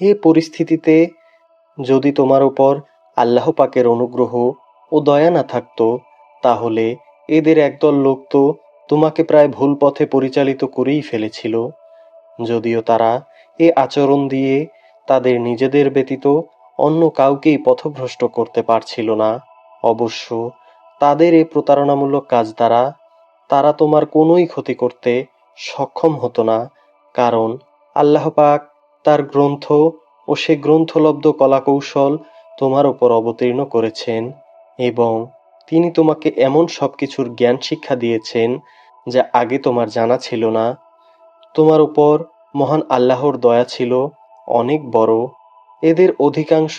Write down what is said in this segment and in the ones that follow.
এ পরিস্থিতিতে যদি তোমার উপর আল্লাহ পাকের অনুগ্রহ ও দয়া না থাকতো, তাহলে এদের একদল লোক তো তোমাকে প্রায় ভুল পথে পরিচালিত করেই ফেলেছিল। যদিও তারা এ আচরণ দিয়ে তাদের নিজেদের ব্যতীত অন্য কাউকেই পথভ্রষ্ট করতে পারছিল না। অবশ্য তাদের এই প্রতারণামূলক কাজ দ্বারা তারা তোমার কোনোই ক্ষতি করতে সক্ষম হতো না, কারণ আল্লাহ পাক তার গ্রন্থ ও সে গ্রন্থলব্ধ কলাকৌশল তোমার ওপর অবতীর্ণ করেছেন এবং তিনি তোমাকে এমন সব কিছুর জ্ঞান শিক্ষা দিয়েছেন যা আগে তোমার জানা ছিল না। তোমার উপর মহান আল্লাহর দয়া ছিল অনেক বড়। এদের অধিকাংশ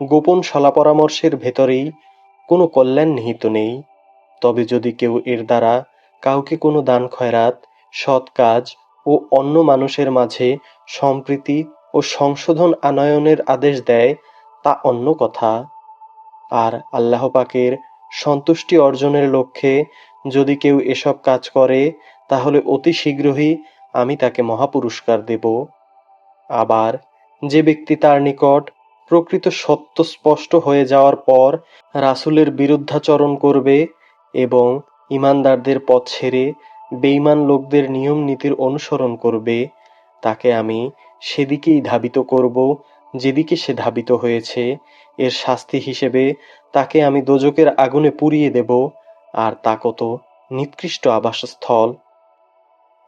গোপন সলা পরামর্শের ভেতরেই কোনো কল্যাণ নিহিত নেই। তবে যদি কেউ এর দ্বারা কাউকে কোনো দান খয়রাত, সৎ কাজ ও অন্য মানুষের মাঝে সম্প্রীতি ও সংশোধন আনয়নের আদেশ দেয়, তা অন্য কথা। আর আল্লাহ পাকের সন্তুষ্টি অর্জনের লক্ষ্যে যদি কেউ এসব কাজ করে, তাহলে অতি শীঘ্রই আমি তাকে মহাপুরস্কার দেব। আবার যে ব্যক্তি তার নিকট প্রকৃত সত্য স্পষ্ট হয়ে যাওয়ার পর রাসূলের বিরুদ্ধাচরণ করবে এবং ইমানদারদের পথ ছেড়ে বেঈমান লোকদের নিয়ম নীতির অনুসরণ করবে, তাকে আমি সেদিকেই ধাবিত করব, যেদিকে সে ধাবিত হয়েছে। এর শাস্তি হিসেবে তাকে আমি দোজকের আগুনে পুড়িয়ে দেব, আর তা কত নিকৃষ্ট আবাসস্থল।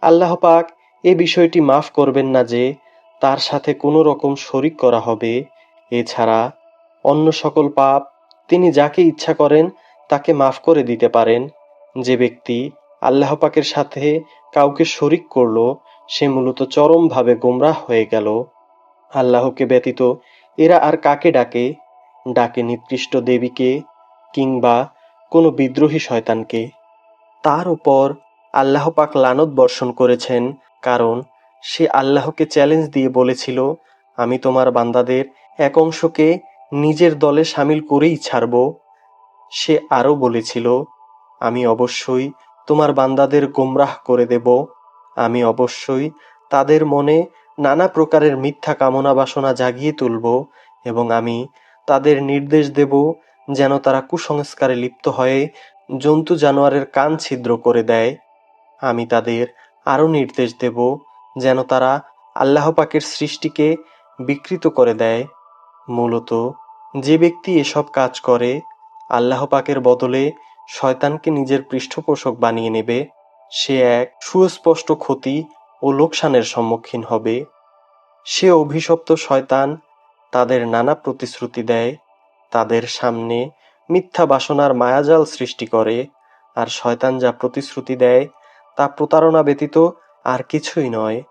আল্লাহ পাক এ বিষয়টি মাফ করবেন না যে, তার সাথে কোনো রকম শরিক করা হবে। এছাড়া অন্য সকল পাপ তিনি যাকে ইচ্ছা করেন, তাকে মাফ করে দিতে পারেন। যে ব্যক্তি আল্লাহ পাকের সাথে কাউকে শরিক করল, সে মূলত চরমভাবে গোমরাহ হয়ে গেল। আল্লাহকে ব্যতীত এরা আর কাকে ডাকে? ডাকে নিকৃষ্ট দেবীকে কিংবা কোনো বিদ্রোহী শয়তানকে। তার উপর আল্লাহ পাক লানত বর্ষণ করেছেন, কারণ সে আল্লাহকে চ্যালেঞ্জ দিয়ে বলেছিল, আমি তোমার বান্দাদের এক অংশকে নিজের দলে সামিল করেই ছাড়ব। সে আরও বলেছিল, আমি অবশ্যই তোমার বান্দাদের গোমরাহ করে দেব। আমি অবশ্যই তাদের মনে নানা প্রকারের মিথ্যা কামনা বাসনা জাগিয়ে তুলব এবং আমি তাদের নির্দেশ দেব যেন তারা কুসংস্কারে লিপ্ত হয়ে জন্তু জানোয়ারের কান ছিদ্র করে দেয়। আমি তাদের আরও নির্দেশ দেব যেন তারা আল্লাহ পাকের সৃষ্টিকে বিকৃত করে দেয়। মূলত যে ব্যক্তি এসব কাজ করে, আল্লাহ পাকের বদলে শয়তানকে নিজের পৃষ্ঠপোষক বানিয়ে নেবে। সে এক সুস্পষ্ট ক্ষতি ও লোকসানের সম্মুখীন হবে। সে অভিশপ্ত শয়তান তাদের নানা প্রতিশ্রুতি দেয়, তাদের সামনে মিথ্যা বাসনার মায়াজাল সৃষ্টি করে, আর শয়তান যা প্রতিশ্রুতি দেয় তা প্রতারণা ব্যতীত আর কিছুই নয়।